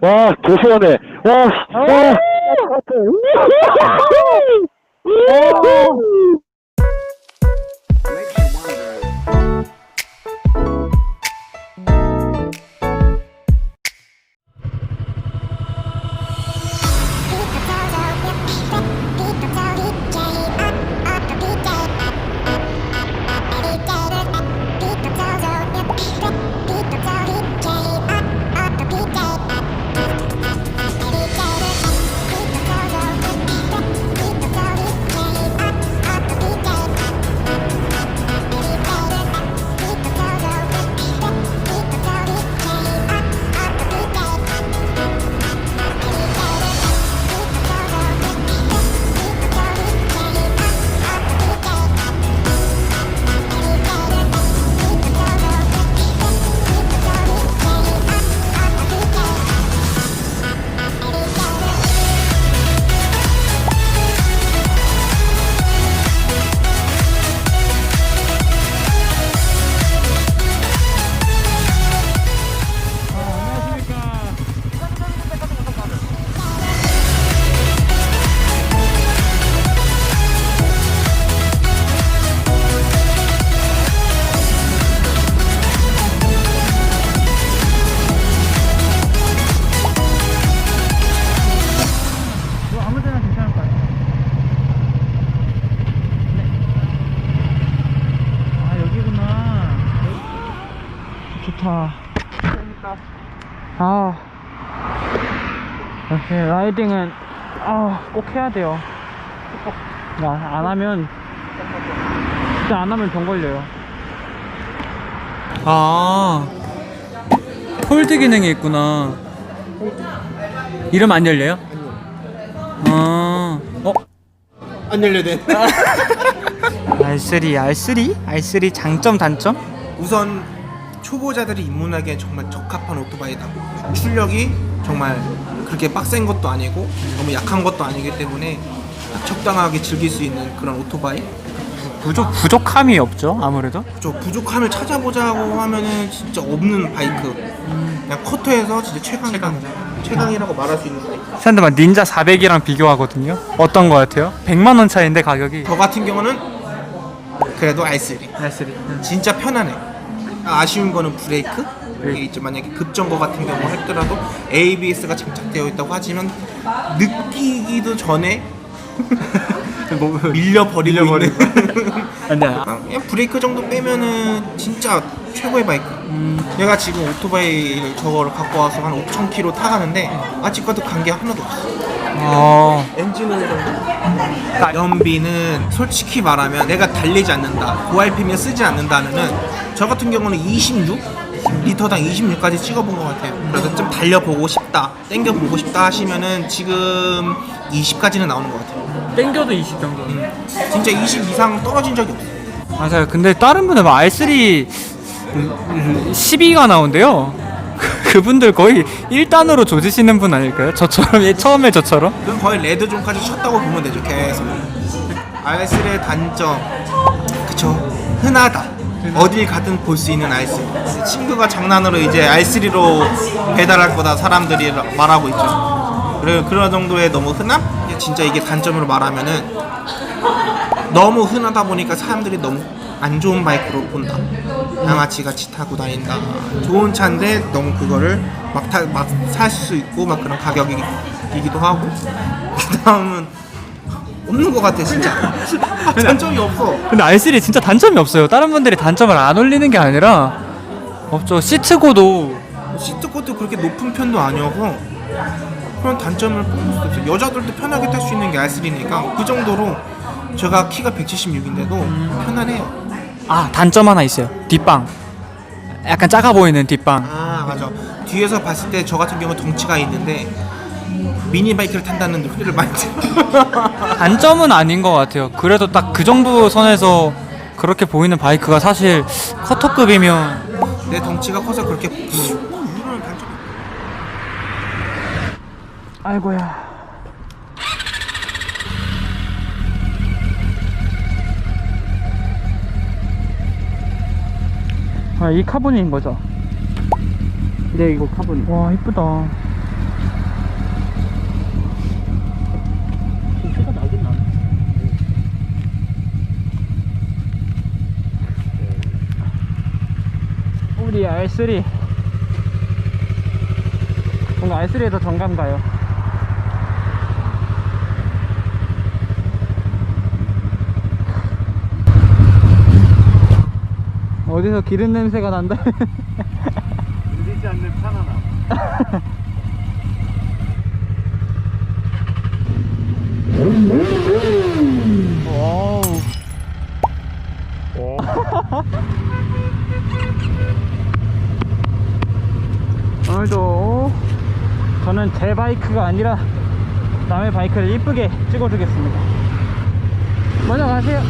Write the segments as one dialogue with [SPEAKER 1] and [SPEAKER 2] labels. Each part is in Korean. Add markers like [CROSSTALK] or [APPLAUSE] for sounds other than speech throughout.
[SPEAKER 1] 와, 개시원해. 와, 와.
[SPEAKER 2] 아무 라이딩은, 아, 꼭 해야 돼요. 야, 안 하면, 진짜 안 하면 병 걸려요. 아. 폴드 기능이 있구나. 이름 안 열려요? 아, 어?
[SPEAKER 3] 안 열려야
[SPEAKER 2] R3, R3? R3 장점, 단점?
[SPEAKER 3] 우선 초보자들이 입문하기엔 정말 적합한 오토바이다. 출력이 정말 그렇게 빡센 것도 아니고 너무 약한 것도 아니기 때문에 적당하게 즐길 수 있는 그런 오토바이.
[SPEAKER 2] 부족, 부족함이 없죠, 아무래도.
[SPEAKER 3] 저 부족함을 찾아보자고 하면은 진짜 없는 바이크. 그냥 커터에서 진짜 최강이다. 최강이라고 말할 수 있는 바이크.
[SPEAKER 2] 샌드만 닌자 400이랑 비교하거든요. 어떤 거 같아요? 100만 원 차인데 가격이.
[SPEAKER 3] 저 같은 경우는 그래도 R3.
[SPEAKER 2] R3.
[SPEAKER 3] 진짜 편하네. 아쉬운 거는 브레이크. 이게 이제 만약에 급정거 같은 경우 했더라도 ABS가 장착되어 있다고 하지만 느끼기도 전에 [LAUGHS]
[SPEAKER 2] 뭐,
[SPEAKER 3] 밀려 버리고 있는.
[SPEAKER 2] 근데
[SPEAKER 3] 아, 그냥 브레이크 정도 빼면은 진짜 최고의 바이크. 내가 지금 오토바이를 저거를 갖고 와서 한 5,000km 타가는데 아직까지 간 게 하나도 없어.
[SPEAKER 2] 어,
[SPEAKER 3] 엔진을 연비는 솔직히 말하면 내가 달리지 않는다 고RPM 쓰지 않는다면은 저 같은 경우는 26 리터당 26까지 찍어본 것 같아요 그래서 좀 달려보고 싶다 땡겨보고 싶다 하시면은 지금 20까지는 나오는 것 같아요
[SPEAKER 2] 땡겨도 20 정도.
[SPEAKER 3] 음, 진짜 20 이상 떨어진 적이 없어
[SPEAKER 2] 맞아요. 근데 다른 분은 뭐 R3 12가 나온대요. [LAUGHS] 그분들 거의 1단으로 조지시는 분 아닐까요? 저처럼, 예, 처음에 저처럼?
[SPEAKER 3] 그건 거의 레드존까지 쳤다고 보면 되죠 계속 R3의 단점 그쵸 흔하다 어딜 가든 볼 수 있는 R3 친구가 장난으로 이제 R3로 배달할 거다 사람들이 말하고 있죠 그래 그런 정도의 너무 흔함? 진짜 이게 단점으로 말하면은 너무 흔하다 보니까 사람들이 너무 안 좋은 바이크로 본다. 양아치 같이 타고 다닌다. 좋은 차인데 너무 그거를 막막 살수 있고 막 그런 가격이기도 하고. [LAUGHS] 그 다음은 없는 것 같아 진짜. [LAUGHS] 단점이 없어.
[SPEAKER 2] 근데 R3 진짜 단점이 없어요. 다른 분들이 단점을 안 올리는 게 아니라 없죠. 시트고도
[SPEAKER 3] 시트 코트 그렇게 높은 편도 아니어서 그런 단점을 뽑을 수 없어요. 여자들도 편하게 탈 수 있는 게 R3니까 그 정도로 제가 키가 176인데도 편안해요.
[SPEAKER 2] 아 단점 하나 있어요. 뒷방. 약간 작아 보이는 뒷방.
[SPEAKER 3] 아 맞아 뒤에서 봤을 때 저 같은 경우 덩치가 있는데 미니 바이크를 탄다는 소리를 많이 들어
[SPEAKER 2] 단점은 [LAUGHS] 아닌 것 같아요. 그래도 딱 그 정도 선에서 그렇게 보이는 바이크가 사실 커터급이면
[SPEAKER 3] 내 덩치가 커서 그렇게
[SPEAKER 2] 아이고야. 아, 이 카본인 거죠? 네, 이거 카본. 와, 이쁘다.
[SPEAKER 4] R3 뭔가 R3에 더 정감 가요. 어디서 기름 냄새가 난다 [LAUGHS]
[SPEAKER 1] 들리지 않는 편안함.
[SPEAKER 4] 와우 오늘도 저는 제 바이크가 아니라 남의 바이크를 이쁘게 찍어주겠습니다. 먼저 가세요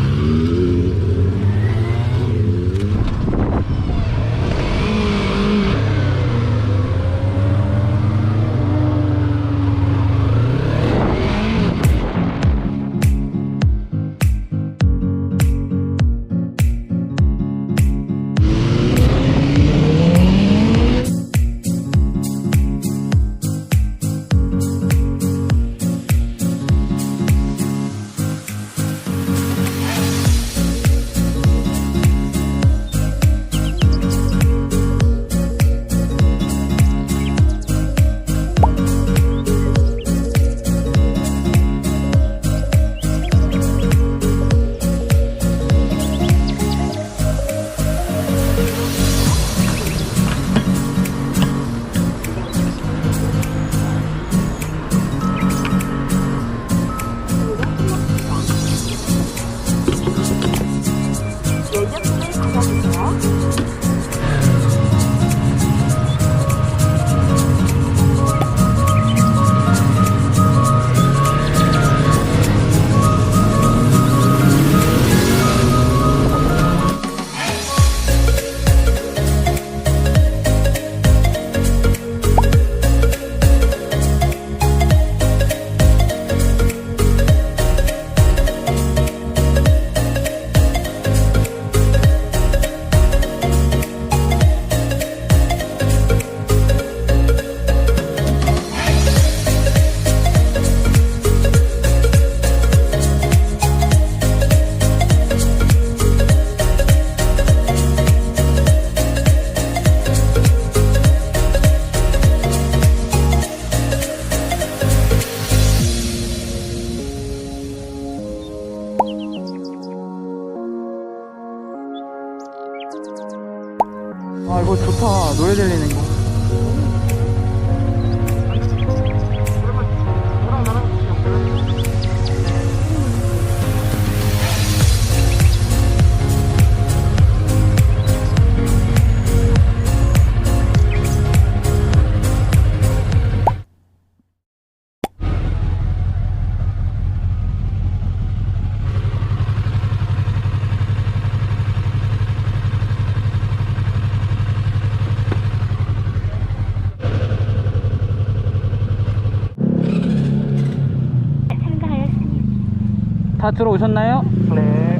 [SPEAKER 4] 다 들어오셨나요? 네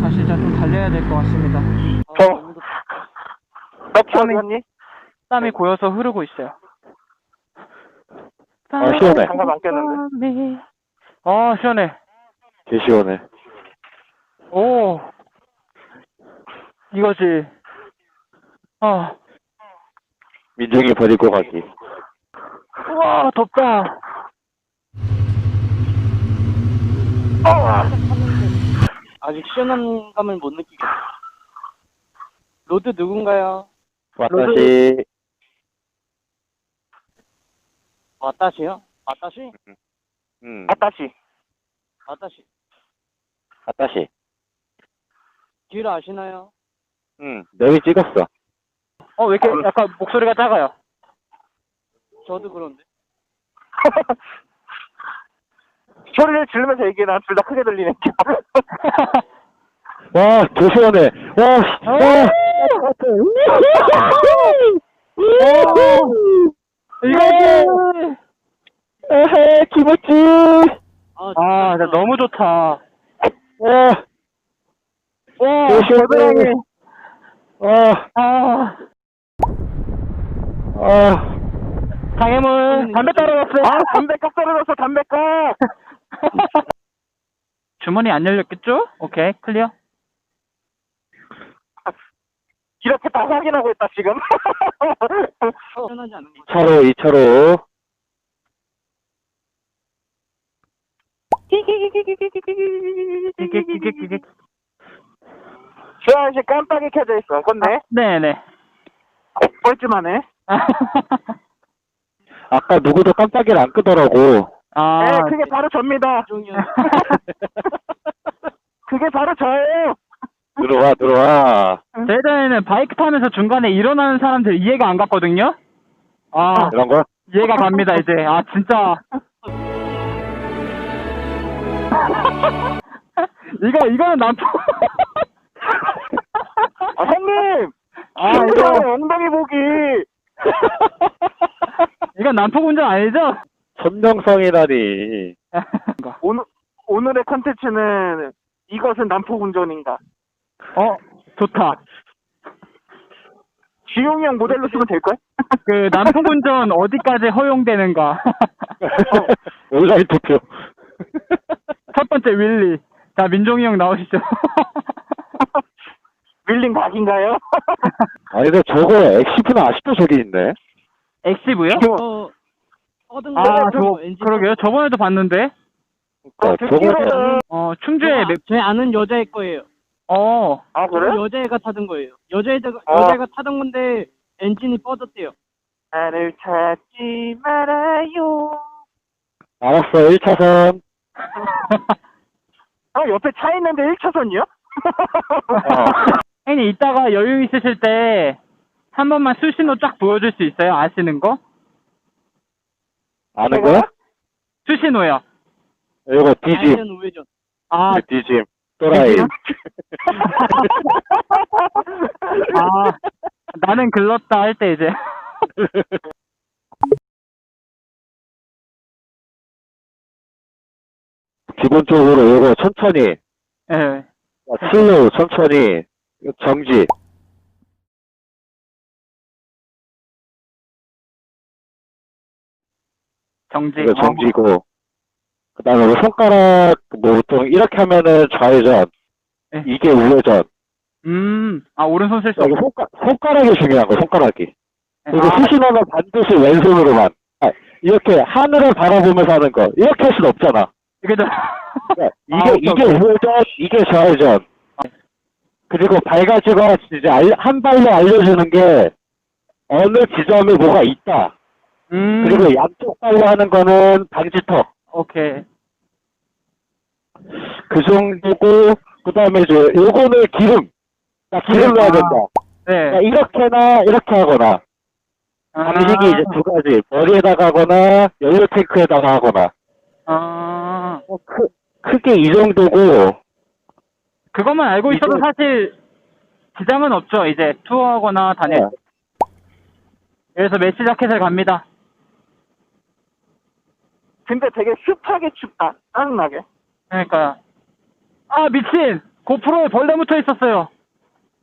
[SPEAKER 4] 다시 진짜 좀 달려야 될 것 같습니다
[SPEAKER 1] 어. 몇 땀이,
[SPEAKER 4] 땀이 고여서 흐르고 있어요
[SPEAKER 1] 아, 시원해.
[SPEAKER 4] 안 꼈는데 아 시원해
[SPEAKER 1] 개 시원해.
[SPEAKER 4] 오 이거지 아
[SPEAKER 1] 민중이 버리고 가기.
[SPEAKER 4] 우와 덥다
[SPEAKER 5] 아직 시원한 감을 못 느끼겠어. 로드 누군가요?
[SPEAKER 1] 와타시,
[SPEAKER 5] 왔다시요? 왔다시?
[SPEAKER 1] 음,
[SPEAKER 5] 왔다시. 왔다시.
[SPEAKER 1] 와타시.
[SPEAKER 5] 길 아시나요?
[SPEAKER 1] 응, 내비 찍었어.
[SPEAKER 4] 어 왜 이렇게 약간 목소리가 작아요
[SPEAKER 5] 저도 그런데. [LAUGHS]
[SPEAKER 6] 소리를 지르면서 얘기해. 난둘 다 크게 들리네. [LAUGHS]
[SPEAKER 1] 와, 개 시원해. 와, 와.
[SPEAKER 4] 이거지
[SPEAKER 1] 에헤, 기모찌.
[SPEAKER 4] 아 진짜 너무 좋다
[SPEAKER 1] 와, 와개 시원해. 와,
[SPEAKER 4] 아
[SPEAKER 1] 아,
[SPEAKER 4] 장애물 담배 떨어졌어요
[SPEAKER 6] 아, 담배값 떨어졌어, 담배값! [LAUGHS]
[SPEAKER 4] 주머니 안 열렸겠죠? 오케이 클리어
[SPEAKER 1] 이렇게 다 확인하고 있다, 지금.
[SPEAKER 5] 편하지 않은 거.
[SPEAKER 1] 2차로, 2차로. 수현 씨 깜빡이 켜져 있어. 건네.
[SPEAKER 4] 네네.
[SPEAKER 1] 뻘쭘하네. 아까 누구도 깜빡이를 안 끄더라고.
[SPEAKER 4] 아,
[SPEAKER 1] 네, 그게 바로 접니다. [LAUGHS] 그게 바로 저예요. 들어와, 들어와.
[SPEAKER 4] 제 예전에는 바이크 타면서 중간에 일어나는 사람들 이해가 안 갔거든요? 아,
[SPEAKER 1] 이런 거?
[SPEAKER 4] 이해가 갑니다, 이제. 아, 진짜. [LAUGHS] 이거, 이거는 남포.
[SPEAKER 1] 아, 형님!
[SPEAKER 4] 아, 이거,
[SPEAKER 1] 엉덩이 보기!
[SPEAKER 4] 이건 난폭 운전 아니죠?
[SPEAKER 1] 선명성이라니. [LAUGHS]
[SPEAKER 4] 오늘,
[SPEAKER 1] 오늘의 컨텐츠는 이것은 난폭 운전인가?
[SPEAKER 4] 어, 좋다. [LAUGHS]
[SPEAKER 1] 지용이 형 모델로 쓰면 될걸?
[SPEAKER 4] 그, 난폭 운전 [LAUGHS] 어디까지 허용되는가.
[SPEAKER 1] 온라인 투표.
[SPEAKER 4] 첫 번째 윌리. 자, 민종이 형 나오시죠.
[SPEAKER 1] 밀린 각인가요? 아니, 근데 저거 엑시프는 아직도 저기 있네.
[SPEAKER 4] 엑시브요?
[SPEAKER 5] 어, 얻은
[SPEAKER 4] 아,
[SPEAKER 5] 거
[SPEAKER 4] 저, 그러게요. 저번에도 봤는데.
[SPEAKER 1] 아, 저거는.
[SPEAKER 4] 어, 충주에, 맵-
[SPEAKER 5] 제 아는 여자의 거예요.
[SPEAKER 4] 어,
[SPEAKER 1] 아,
[SPEAKER 5] 그 여자애가 타던 거예요. 여자애가
[SPEAKER 1] 어.
[SPEAKER 5] 여자애가 타던 건데 엔진이 뻗었대요.
[SPEAKER 1] 나를 찾지 말아요. 알았어, 1차선. 형, [LAUGHS] 옆에 차 있는데 1차선이요? 어.
[SPEAKER 4] 형님, 이따가 여유 있으실 때, 한 번만 수신호 쫙 보여줄 수 있어요? 아시는 거?
[SPEAKER 1] 아는 거야?
[SPEAKER 4] 수신호요.
[SPEAKER 1] 이거 디짐.
[SPEAKER 5] 아이언 우회전.
[SPEAKER 4] 아,
[SPEAKER 1] 디짐. 또라이. [LAUGHS]
[SPEAKER 4] 아, 나는 글렀다 할 때 이제. [LAUGHS]
[SPEAKER 1] 기본적으로 이거 천천히.
[SPEAKER 4] 예.
[SPEAKER 1] 슬로우, 천천히. 정지.
[SPEAKER 4] 정지.
[SPEAKER 1] 이거 정지고. 그 다음에 손가락, 뭐 보통 이렇게 하면은 좌회전.
[SPEAKER 4] 네.
[SPEAKER 1] 이게 우회전.
[SPEAKER 4] 음, 아, 오른손 쓸 수 없어.
[SPEAKER 1] 손가, 손가락이 중요한 거야, 손가락이. 그리고
[SPEAKER 4] 아,
[SPEAKER 1] 수신호는 반드시 왼손으로만. 아, 이렇게 하늘을 바라보면서 하는 거. 이렇게 할 수는 없잖아.
[SPEAKER 4] 이게 좀,
[SPEAKER 1] 네, [LAUGHS] 이게,
[SPEAKER 4] 아, 오케이,
[SPEAKER 1] 이게. 우회전, 이게 좌회전. 그리고 밝아지거나 이제 알- 한 발로 알려주는 게 어느 지점에 뭐가 있다.
[SPEAKER 4] 음,
[SPEAKER 1] 그리고 양쪽 발로 하는 거는 방지턱.
[SPEAKER 4] 오케이.
[SPEAKER 1] 그 정도고, 그 다음에 이제 요거는 기름. 나 기름 넣어야 된다. 그러니까
[SPEAKER 4] 네.
[SPEAKER 1] 이렇게나 이렇게 하거나. 방식이 이제 두 가지. 머리에다가 하거나, 연료 탱크에다가 하거나.
[SPEAKER 4] 아,
[SPEAKER 1] 뭐 크, 크게 이 정도고,
[SPEAKER 4] 그것만 알고 있어도
[SPEAKER 1] 이게-
[SPEAKER 4] 사실 지장은 없죠. 이제 투어하거나 다닐
[SPEAKER 1] 네.
[SPEAKER 4] 때. 그래서 메시 자켓을 갑니다.
[SPEAKER 1] 근데 되게 습하게 춥다. 짜증나게.
[SPEAKER 4] 그러니까. 아, 미친! 고프로에 벌레 묻혀 있었어요.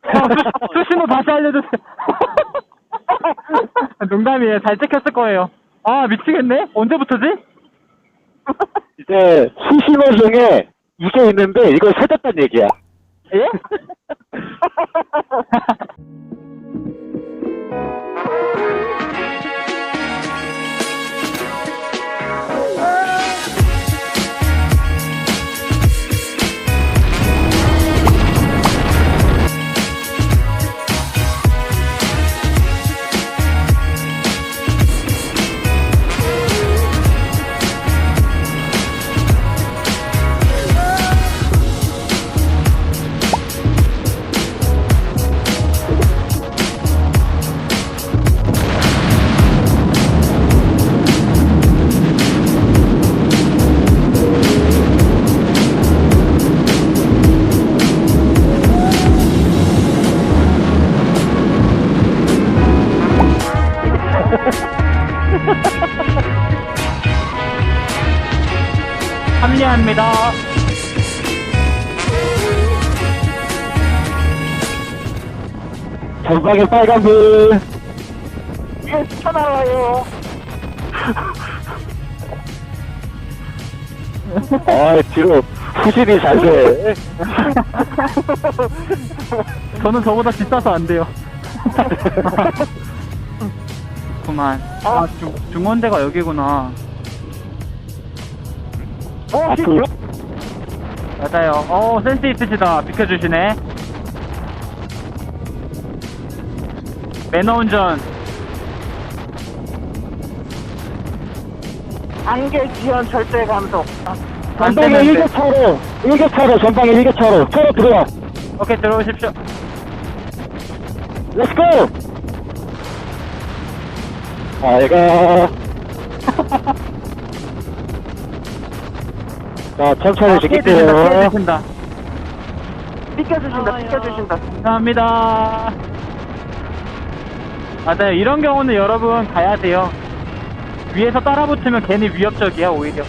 [SPEAKER 4] 형, 수, [LAUGHS] 수신호 다시 알려주세요. [LAUGHS] 농담이에요. 잘 찍혔을 거예요. 아, 미치겠네? 언제부터지? [LAUGHS]
[SPEAKER 1] 이제 수신호 중에 이게 있는데 이걸 찾았단 얘기야.
[SPEAKER 4] 예?
[SPEAKER 1] 전방에 빨간불. 예, 쳐나와요. 아, 뒤로 후진이 잘 돼.
[SPEAKER 4] 저는 저보다 비싸서 안 돼요. 그만. 아, 중, 중원대가 여기구나.
[SPEAKER 1] 어, 그,
[SPEAKER 4] 맞아요. 어, 센스 있으시다. 비켜주시네. 매너 운전.
[SPEAKER 6] 안개 지연 절대 감속.
[SPEAKER 4] 안
[SPEAKER 1] 전방에
[SPEAKER 4] 되는데.
[SPEAKER 1] 일교차로, 일교차로, 전방에 일교차로, 차로 들어와.
[SPEAKER 4] 오케이, 들어오십시오.
[SPEAKER 1] 렛츠고! 잘 가. 자, 천천히
[SPEAKER 4] 아, 피해주신다,
[SPEAKER 1] 지킬게요.
[SPEAKER 4] 피해주신다.
[SPEAKER 6] 비켜주신다, 비켜주신다.
[SPEAKER 4] 감사합니다. 맞아요. 이런 경우는 여러분 가야 돼요. 위에서 따라 붙으면 괜히 위협적이야, 오히려.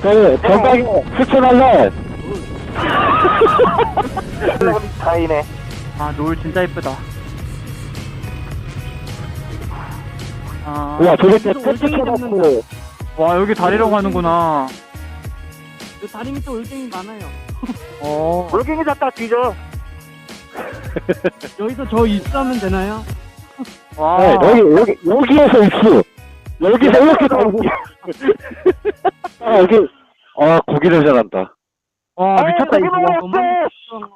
[SPEAKER 1] 그, 전방에 추천할래.
[SPEAKER 6] 다이네.
[SPEAKER 4] 아, 노을 진짜 이쁘다. 아,
[SPEAKER 1] 우와, 저기
[SPEAKER 5] 때또 올챙이
[SPEAKER 1] 쳐놓고.
[SPEAKER 4] 와, 여기 다리로 가는구나.
[SPEAKER 5] 그 다리 밑에 올챙이 많아요. [LAUGHS]
[SPEAKER 4] 어,
[SPEAKER 6] 물갱이 잡다 뒤져. [LAUGHS]
[SPEAKER 5] 여기서 저 입수하면 되나요?
[SPEAKER 4] 와.
[SPEAKER 1] 네, 여기, 여기, 여기에서 입수. 여기서 이렇게 나오기. 아, 여기, 아, 고기 냄새 난다.
[SPEAKER 4] 와, 미쳤다, 이거.
[SPEAKER 5] 너무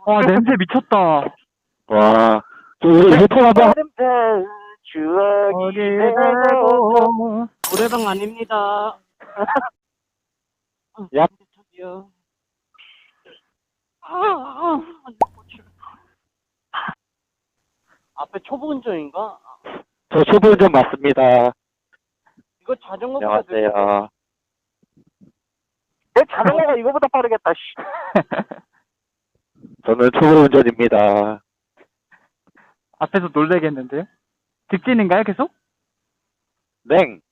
[SPEAKER 4] 와, 냄새 미쳤다.
[SPEAKER 1] 와. 저 우리 유통 한번,
[SPEAKER 6] 추억이 되고.
[SPEAKER 4] 어디로.
[SPEAKER 5] 노래방 아닙니다.
[SPEAKER 1] 야.
[SPEAKER 5] 저기요. 아, 아, 앞에 초보 운전인가?
[SPEAKER 1] 저 초보 운전 맞습니다.
[SPEAKER 5] 이거 자전거보다 더
[SPEAKER 1] 안녕하세요.
[SPEAKER 6] 내 자전거가 이거보다 빠르겠다, 씨. [LAUGHS]
[SPEAKER 1] 저는 초보 운전입니다.
[SPEAKER 4] 앞에서 놀래겠는데요? 직진인가요, 계속?
[SPEAKER 1] 냉.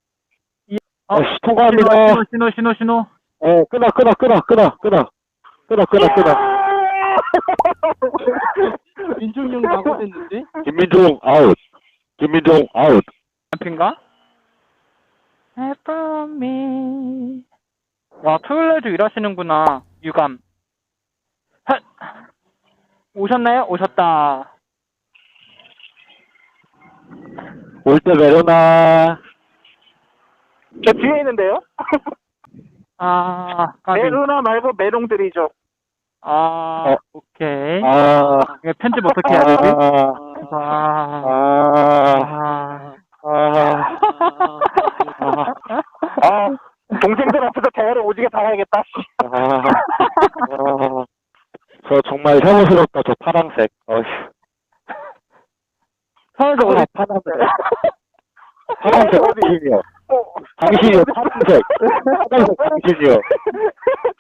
[SPEAKER 4] 어,
[SPEAKER 1] 어, 씨, 통과합니다.
[SPEAKER 4] 신호, 신호, 신호, 신호.
[SPEAKER 1] 어, 끊어, 끊어, 끊어, 끊어, 끊어. 끊어, 끊어, 끊어.
[SPEAKER 5] 민종이 형 낙오됐는데?
[SPEAKER 1] 김민종 아웃. 김민종 아웃.
[SPEAKER 4] 앞인가? Help me. 와, 토요일날도 일하시는구나. 유감. 헛! 오셨나요? 오셨다.
[SPEAKER 1] 올때 메로나.
[SPEAKER 6] 저 뒤에 있는데요?
[SPEAKER 4] 아.
[SPEAKER 6] 메루나 말고 메롱들이죠.
[SPEAKER 4] 아,
[SPEAKER 1] 어.
[SPEAKER 4] 오케이.
[SPEAKER 1] 아,
[SPEAKER 4] 이거 편집 어떻게 해야 되지?
[SPEAKER 1] 아,
[SPEAKER 4] 아,
[SPEAKER 1] 아,
[SPEAKER 4] 아.
[SPEAKER 1] 아,
[SPEAKER 6] 아, 동생들 앞에서 대화를 오지게 당해야겠다, 씨.
[SPEAKER 1] 아, 아. 저 정말 혐오스럽다, 저 파랑색. 어휴.
[SPEAKER 4] 서울서 어디,
[SPEAKER 1] 파랑색. 파랑색 당신이요. [LAUGHS] 당신이요, 파랑색. 파랑색 당신이요.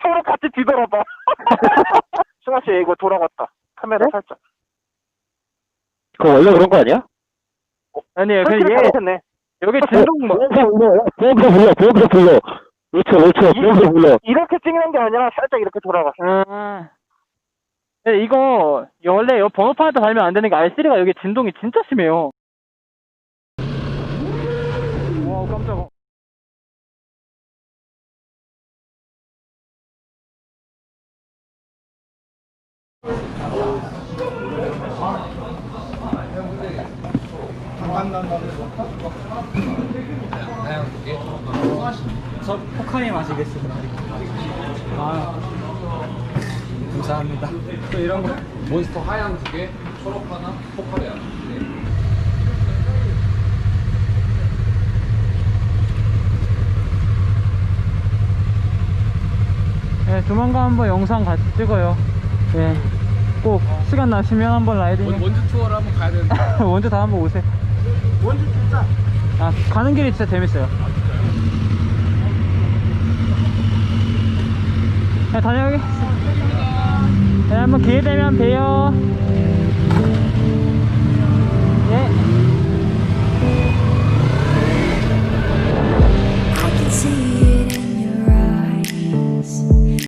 [SPEAKER 6] 서로 같이 뒤돌아봐. 승아 씨, 이거 돌아갔다. 카메라 살짝.
[SPEAKER 1] 그거 원래 그런 거 아니야?
[SPEAKER 4] 아니에요. 그냥 얘. 여기 진동 뭐,
[SPEAKER 1] 보험서 불러, 보험서 불러. 그렇죠, 그렇죠, 보험서 불러.
[SPEAKER 6] 이렇게 찍는 게 아니라 살짝 이렇게 돌아가.
[SPEAKER 4] 아. 근데 이거, 원래 요 번호판에다 달면 안 되는 게 R3가 여기 진동이 진짜 심해요. 와, 깜짝아. 저 포카리 마시겠습니다. 아, 감사합니다. 또 이런 거.
[SPEAKER 7] 몬스터 하얀 두 개, 초록 하나, 포카리 하나.
[SPEAKER 4] 네, 조만간 한번 영상 같이 찍어요. 네. 꼭 시간 나시면 한번 라이딩.
[SPEAKER 7] 원주 투어를 한번 가야 되는데. [LAUGHS]
[SPEAKER 4] 원주 다 한번 오세요. 원주 진짜. 아 가는 길이 진짜 재밌어요. 네, 다녀오겠습니다. 네, 한번 기회 되면 봬요.